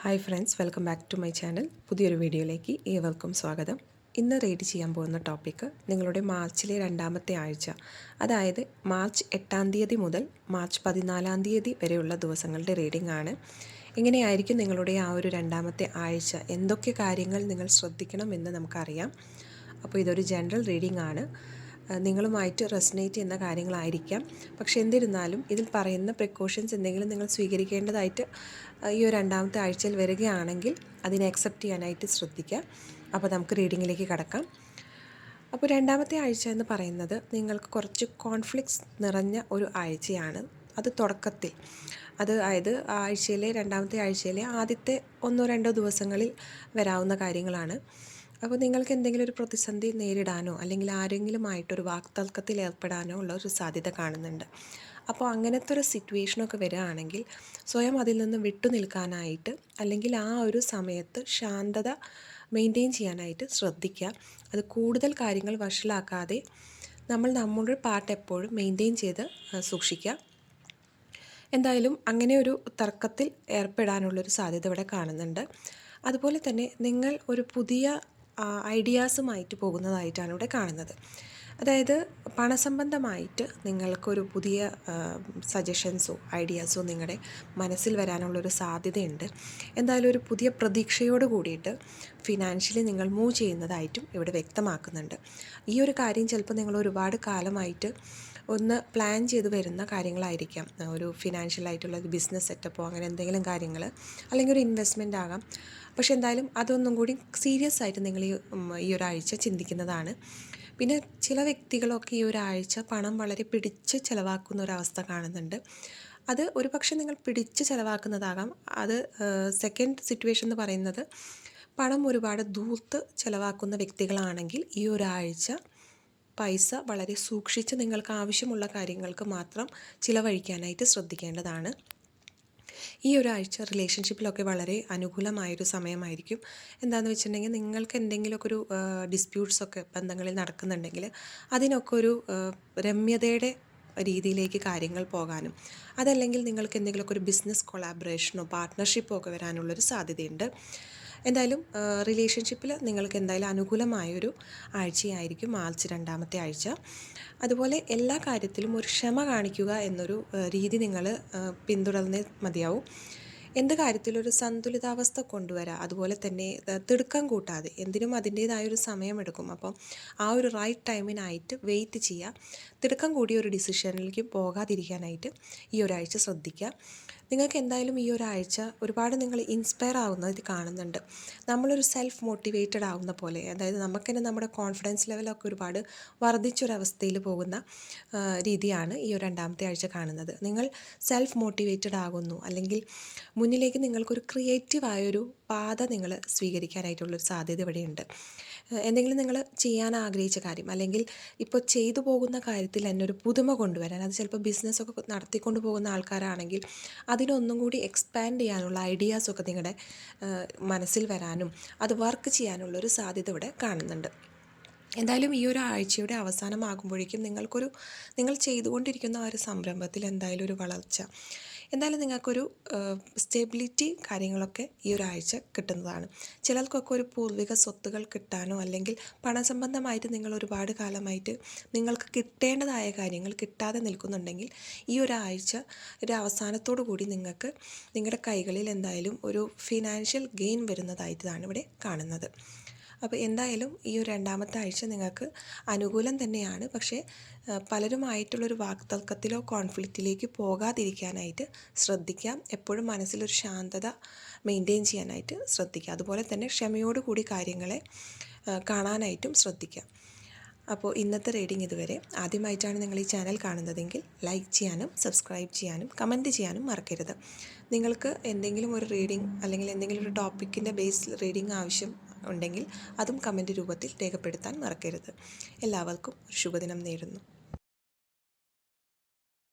Hi friends welcome back to my channel പുതിയൊരു വീഡിയോയിലേക്ക് ഏവർക്കും സ്വാഗതം. ഇന്ന് റീഡ് ചെയ്യാൻ പോകുന്ന ടോപ്പിക്ക് നിങ്ങളുടെ മാർച്ചിലെ രണ്ടാമത്തെ ആഴ്ച അതായത് മാർച്ച് എട്ടാം തീയതി മുതൽ മാർച്ച് പതിനാലാം തീയതി വരെയുള്ള ദിവസങ്ങളുടെ റീഡിംഗ് ആണ്. എങ്ങനെയായിരിക്കും നിങ്ങളുടെ ആ ഒരു രണ്ടാമത്തെ ആഴ്ച? എന്തൊക്കെ കാര്യങ്ങൾ നിങ്ങൾ ശ്രദ്ധിക്കണം എന്ന് നമുക്കറിയാം. അപ്പോൾ ഇതൊരു ജനറൽ റീഡിംഗ് ആണ്. നിങ്ങളുമായിട്ട് റെസനേറ്റ് ചെയ്യുന്ന കാര്യങ്ങളായിരിക്കാം. പക്ഷേ എന്നിരുന്നാലും ഇതിൽ പറയുന്ന പ്രിക്കോഷൻസ് എന്തെങ്കിലും നിങ്ങൾ സ്വീകരിക്കേണ്ടതായിട്ട് ഈ ഒരു രണ്ടാമത്തെ ആഴ്ചയിൽ വരികയാണെങ്കിൽ അതിനെ അക്സെപ്റ്റ് ചെയ്യാനായിട്ട് ശ്രദ്ധിക്കുക. അപ്പോൾ നമുക്ക് റീഡിങ്ങിലേക്ക് കടക്കാം. അപ്പോൾ രണ്ടാമത്തെ ആഴ്ച എന്ന് പറയുന്നത് നിങ്ങൾക്ക് കുറച്ച് കോൺഫ്ലിക്ട്സ് നിറഞ്ഞ ഒരു ആഴ്ചയാണ്. അത് തുടക്കത്തിൽ. അത് അതായത് ആഴ്ചയിലെ രണ്ടാമത്തെ ആഴ്ചയിലെ ആദ്യത്തെ ഒന്നോ രണ്ടോ ദിവസങ്ങളിൽ വരാവുന്ന കാര്യങ്ങളാണ്. അപ്പോൾ നിങ്ങൾക്ക് എന്തെങ്കിലും ഒരു പ്രതിസന്ധി നേരിടാനോ അല്ലെങ്കിൽ ആരെങ്കിലുമായിട്ടൊരു വാക്തർക്കത്തിൽ ഏർപ്പെടാനോ ഉള്ള ഒരു സാധ്യത കാണുന്നുണ്ട്. അപ്പോൾ അങ്ങനത്തെ ഒരു സിറ്റുവേഷനൊക്കെ വരികയാണെങ്കിൽ സ്വയം അതിൽ നിന്ന് വിട്ടു നിൽക്കാനായിട്ട് അല്ലെങ്കിൽ ആ ഒരു സമയത്ത് ശാന്തത മെയിന്റെയിൻ ചെയ്യാനായിട്ട് ശ്രദ്ധിക്കുക. അത് കൂടുതൽ കാര്യങ്ങൾ വഷളാക്കാതെ നമ്മൾ നമ്മുടെ പാർട്ട് എപ്പോഴും മെയിന്റെയിൻ ചെയ്ത് സൂക്ഷിക്കുക. എന്തായാലും അങ്ങനെ ഒരു തർക്കത്തിൽ ഏർപ്പെടാനുള്ളൊരു സാധ്യത ഇവിടെ കാണുന്നുണ്ട്. അതുപോലെ തന്നെ നിങ്ങൾ ഒരു പുതിയ ഐഡിയാസുമായിട്ട് പോകുന്നതായിട്ടാണ് ഇവിടെ കാണുന്നത്. അതായത് പണസംബന്ധമായിട്ട് നിങ്ങൾക്കൊരു പുതിയ സജഷൻസോ ഐഡിയാസോ നിങ്ങളുടെ മനസ്സിൽ വരാനുള്ളൊരു സാധ്യതയുണ്ട്. എന്തായാലും ഒരു പുതിയ പ്രതീക്ഷയോട് കൂടിയിട്ട് ഫിനാൻഷ്യലി നിങ്ങൾ മൂവ് ചെയ്യുന്നതായിട്ടും ഇവിടെ വ്യക്തമാക്കുന്നുണ്ട്. ഈ ഒരു കാര്യം ചിലപ്പോൾ നിങ്ങൾ ഒരുപാട് കാലമായിട്ട് ഒന്ന് പ്ലാൻ ചെയ്ത് വരുന്ന കാര്യങ്ങളായിരിക്കാം. ഒരു ഫിനാൻഷ്യൽ ആയിട്ടുള്ള ഒരു ബിസിനസ് സെറ്റപ്പോ അങ്ങനെ എന്തെങ്കിലും കാര്യങ്ങൾ അല്ലെങ്കിൽ ഒരു ഇൻവെസ്റ്റ്മെന്റ് ആകാം. പക്ഷെ എന്തായാലും അതൊന്നും കൂടി സീരിയസ് ആയിട്ട് നിങ്ങൾ ഈ ഈ ഒരാഴ്ച ചിന്തിക്കുന്നതാണ്. പിന്നെ ചില വ്യക്തികളൊക്കെ ഈ ഒരാഴ്ച പണം വളരെ പിടിച്ച് ചിലവാക്കുന്ന ഒരവസ്ഥ കാണുന്നുണ്ട്. അത് ഒരു പക്ഷെ നിങ്ങൾ പിടിച്ച് ചിലവാക്കുന്നതാകാം. അത് സെക്കൻഡ് സിറ്റുവേഷൻ എന്ന് പറയുന്നത് പണം ഒരുപാട് ദൂർത്ത് ചിലവാക്കുന്ന വ്യക്തികളാണെങ്കിൽ ഈ ഒരാഴ്ച പൈസ വളരെ സൂക്ഷിച്ച് നിങ്ങൾക്ക് ആവശ്യമുള്ള കാര്യങ്ങൾക്ക് മാത്രം ചിലവഴിക്കാനായിട്ട് ശ്രദ്ധിക്കേണ്ടതാണ്. ഈ ഒരാഴ്ച റിലേഷൻഷിപ്പിലൊക്കെ വളരെ അനുകൂലമായൊരു സമയമായിരിക്കും. എന്താണെന്ന് വെച്ചിട്ടുണ്ടെങ്കിൽ നിങ്ങൾക്ക് എന്തെങ്കിലുമൊക്കെ ഒരു ഡിസ്പ്യൂട്ട്സ് ഒക്കെ ബന്ധങ്ങളിൽ നടക്കുന്നുണ്ടെങ്കിൽ അതിനൊക്കെ ഒരു രമ്യതയുടെ രീതിയിലേക്ക് കാര്യങ്ങൾ പോകാനും അതല്ലെങ്കിൽ നിങ്ങൾക്ക് എന്തെങ്കിലുമൊക്കെ ഒരു ബിസിനസ് കൊളാബറേഷനോ പാർട്ട്ണർഷിപ്പോ ഒക്കെ വരാനുള്ളൊരു സാധ്യതയുണ്ട്. എന്തായാലും റിലേഷൻഷിപ്പിൽ നിങ്ങൾക്ക് എന്തായാലും അനുകൂലമായൊരു ആഴ്ചയായിരിക്കും മാർച്ച് രണ്ടാമത്തെ ആഴ്ച. അതുപോലെ എല്ലാ കാര്യത്തിലും ഒരു ക്ഷമ കാണിക്കുക എന്നൊരു രീതി നിങ്ങൾ പിന്തുടർന്നേ മതിയാവും. എന്ത് കാര്യത്തിലൊരു സന്തുലിതാവസ്ഥ കൊണ്ടുവരാം? അതുപോലെ തന്നെ തിടുക്കം കൂട്ടാതെ എന്തിനും അതിന്റേതായ ഒരു സമയമെടുക്കും. അപ്പം ആ ഒരു റൈറ്റ് ടൈമിനായിട്ട് വെയിറ്റ് ചെയ്യുക തിടുക്കം കൂടിയ ഒരു ഡിസിഷനിലേക്ക് പോകാതിരിക്കാനായിട്ട് ഈ ഒരാഴ്ച ശ്രദ്ധിക്കുക നിങ്ങൾക്ക് എന്തായാലും ഈ ഒരാഴ്ച ഒരുപാട് നിങ്ങൾ ഇൻസ്പയർ ആവുന്നത് കാണുന്നുണ്ട്. നമ്മളൊരു സെൽഫ് മോട്ടിവേറ്റഡ് ആവുന്ന പോലെ അതായത് നമുക്ക് തന്നെ നമ്മുടെ കോൺഫിഡൻസ് ലെവലൊക്കെ ഒരുപാട് വർദ്ധിച്ചൊരവസ്ഥയിൽ പോകുന്ന രീതിയാണ് ഈ ഒരു രണ്ടാമത്തെ ആഴ്ച കാണുന്നത്. നിങ്ങൾ സെൽഫ് മോട്ടിവേറ്റഡ് ആകുന്നു. അല്ലെങ്കിൽ മുന്നിലേക്ക് നിങ്ങൾക്കൊരു ക്രിയേറ്റീവായൊരു പാത നിങ്ങൾ സ്വീകരിക്കാനായിട്ടുള്ളൊരു സാധ്യത ഇവിടെയുണ്ട്. എന്തെങ്കിലും നിങ്ങൾ ചെയ്യാൻ ആഗ്രഹിച്ച കാര്യം അല്ലെങ്കിൽ ഇപ്പോൾ ചെയ്തു പോകുന്ന കാര്യത്തിൽ തന്നെ ഒരു പുതുമ കൊണ്ടുവരാൻ അത് ചിലപ്പോൾ ബിസിനസ്സൊക്കെ നടത്തിക്കൊണ്ട് പോകുന്ന ആൾക്കാരാണെങ്കിൽ അതിനൊന്നും കൂടി എക്സ്പാൻഡ് ചെയ്യാനുള്ള ഐഡിയാസൊക്കെ നിങ്ങളുടെ മനസ്സിൽ വരാനും അത് വർക്ക് ചെയ്യാനുള്ളൊരു സാധ്യത ഇവിടെ കാണുന്നുണ്ട്. എന്തായാലും ഈ ഒരു ആഴ്ചയുടെ അവസാനമാകുമ്പോഴേക്കും നിങ്ങൾക്കൊരു നിങ്ങൾ ചെയ്തുകൊണ്ടിരിക്കുന്ന ആ ഒരു സംരംഭത്തിൽ എന്തായാലും ഒരു വളർച്ച. എന്തായാലും നിങ്ങൾക്കൊരു സ്റ്റെബിലിറ്റി കാര്യങ്ങളൊക്കെ ഈ ഒരാഴ്ച കിട്ടുന്നതാണ്. ചിലർക്കൊക്കെ ഒരു പൂർവിക സ്വത്തുകൾ കിട്ടാനോ അല്ലെങ്കിൽ പണസംബന്ധമായിട്ട് നിങ്ങൾ ഒരുപാട് കാലമായിട്ട് നിങ്ങൾക്ക് കിട്ടേണ്ടതായ കാര്യങ്ങൾ കിട്ടാതെ നിൽക്കുന്നുണ്ടെങ്കിൽ ഈ ഒരാഴ്ച ഒരു അവസാനത്തോടു കൂടി നിങ്ങൾക്ക് നിങ്ങളുടെ കൈകളിൽ എന്തായാലും ഒരു ഫിനാൻഷ്യൽ ഗെയിൻ വരുന്നതായിട്ടാണ് ഇവിടെ കാണുന്നത്. അപ്പോൾ എന്തായാലും ഈ ഒരു രണ്ടാമത്തെ ആഴ്ച നിങ്ങൾക്ക് അനുകൂലം തന്നെയാണ്. പക്ഷേ പലരുമായിട്ടുള്ളൊരു വാക്തർക്കത്തിലോ കോൺഫ്ലിക്റ്റിലേക്ക് പോകാതിരിക്കാനായിട്ട് ശ്രദ്ധിക്കാം. എപ്പോഴും മനസ്സിലൊരു ശാന്തത മെയിന്റെയിൻ ചെയ്യാനായിട്ട് ശ്രദ്ധിക്കുക അതുപോലെ തന്നെ ക്ഷമയോടു കൂടി കാര്യങ്ങളെ കാണാനായിട്ടും ശ്രദ്ധിക്കാം. അപ്പോൾ ഇന്നത്തെ റീഡിംഗ് ഇതുവരെ. ആദ്യമായിട്ടാണ് നിങ്ങൾ ഈ ചാനൽ കാണുന്നതെങ്കിൽ ലൈക്ക് ചെയ്യാനും സബ്സ്ക്രൈബ് ചെയ്യാനും കമന്റ് ചെയ്യാനും മറക്കരുത്. നിങ്ങൾക്ക് എന്തെങ്കിലും ഒരു റീഡിംഗ് അല്ലെങ്കിൽ എന്തെങ്കിലും ഒരു ടോപ്പിക്കിന്റെ ബേസിൽ റീഡിംഗ് ആവശ്യം ഉണ്ടെങ്കിൽ അതും കമന്റ് രൂപത്തിൽ രേഖപ്പെടുത്താൻ മറക്കരുത്. എല്ലാവർക്കും ഒരു ശുഭദിനം നേരുന്നു.